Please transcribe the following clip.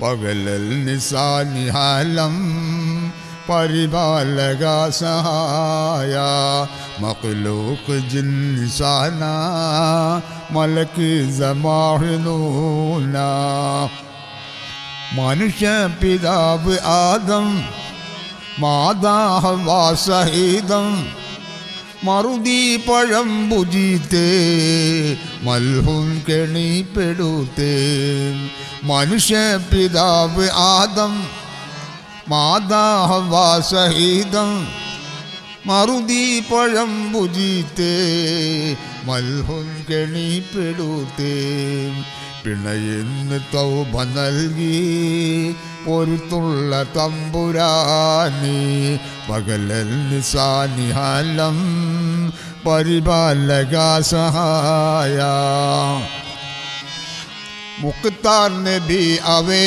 പകലൽ നിസാനിഹാലം പരിപാലക സഹായ മക്ലൂക്ക് ജിൻസാന മലക്ക് ജമാഹിനൂന മനുഷ്യ പിതാവ് ആദം മാതാഹവാസഹിതം മറുതി പഴം ഭുജിത്തേ മൽഹും കെണിപ്പെടുത്തേ. മനുഷ്യ പിതാവ് ആദം മാതാഹവാസഹിതം മറുതി പഴം ഭുജിത്തേ മൽഹും കെണിപ്പെടുത്തേ. പിണയെന്ന് തൗബ നൽകി പൊരുത്തുള്ള തമ്പുരാനി പകലൽ നിസാനിഹാലം പരിപാലക സഹായ. മുക്താർ നബി അവേ